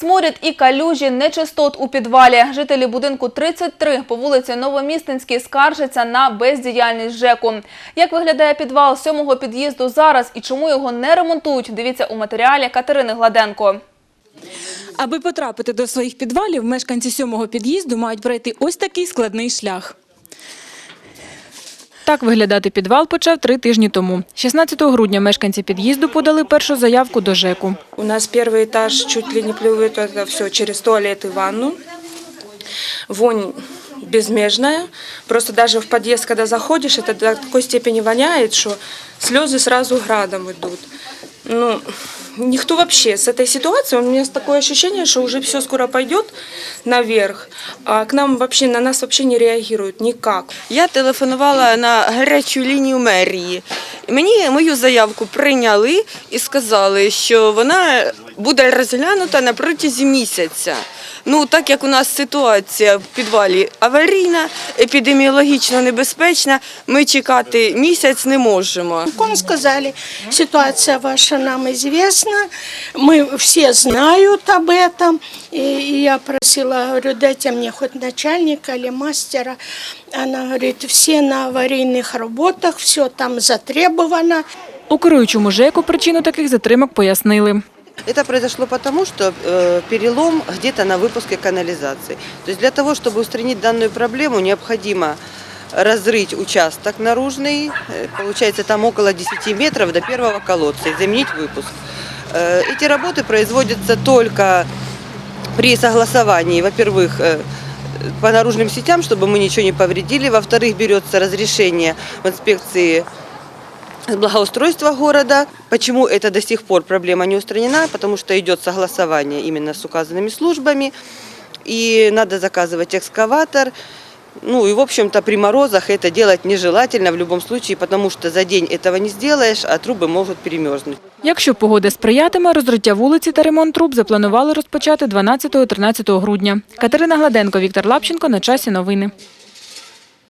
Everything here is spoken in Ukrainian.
Сморід і калюжі нечистот у підвалі. Жителі будинку 33 по вулиці Новомістинській скаржаться на бездіяльність ЖЕКу. Як виглядає підвал сьомого під'їзду зараз і чому його не ремонтують, дивіться у матеріалі Катерини Гладенко. Аби потрапити до своїх підвалів, мешканці сьомого під'їзду мають пройти ось такий складний шлях. Так виглядати підвал почав три тижні тому. 16 грудня мешканці під'їзду подали першу заявку до ЖЕКу. У нас первый этаж чуть ли не плюет это все через туалет и ванну. Вонь безмежная. Просто даже в подъезд, когда заходишь, это до такой степени воняет, что слезы сразу градом идут. Ну, никто вообще с этой ситуацией, у меня такое ощущение, что уже все скоро пойдет наверх, а к нам вообще, на нас вообще не реагируют никак. Я телефонувала на гарячу лінію мерії. Мені мою заявку прийняли і сказали, що вона буде розглянута на протязі місяця. Ну, так як у нас ситуація в підвалі аварійна, епідеміологічно небезпечна, ми чекати місяць не можемо. Ком сказали, ситуация ваша нам известна, мы все знают об этом. И и я просила, говорю, дайте мне хоть начальника или мастера. Она говорит, все на аварийных работах, все там затребовано. У керуючому ЖЕКу причину таких затримок пояснили. Это произошло потому, что э, перелом где-то на выпуске канализации. То есть для того, чтобы устранить данную проблему, необходимо разрыть участок наружный, э, получается там около 10 метров до первого колодца и заменить выпуск. Э, эти работы производятся только при согласовании, во-первых, э, по наружным сетям, чтобы мы ничего не повредили, во-вторых, берется разрешение в инспекции благоустройства города. Почему это до сих пор проблема не устранена? Потому что идет согласование именно с указанными службами, и надо заказывать экскаватор. Ну и, в общем-то, при морозах это делать нежелательно в любом случае, потому что за день этого не сделаешь, а трубы могут перемерзнуть. Якщо погода сприятиме, розриття вулиці та ремонт труб запланували розпочати 12-13 грудня. Катерина Гладенко, Віктор Лапченко. На часі новини.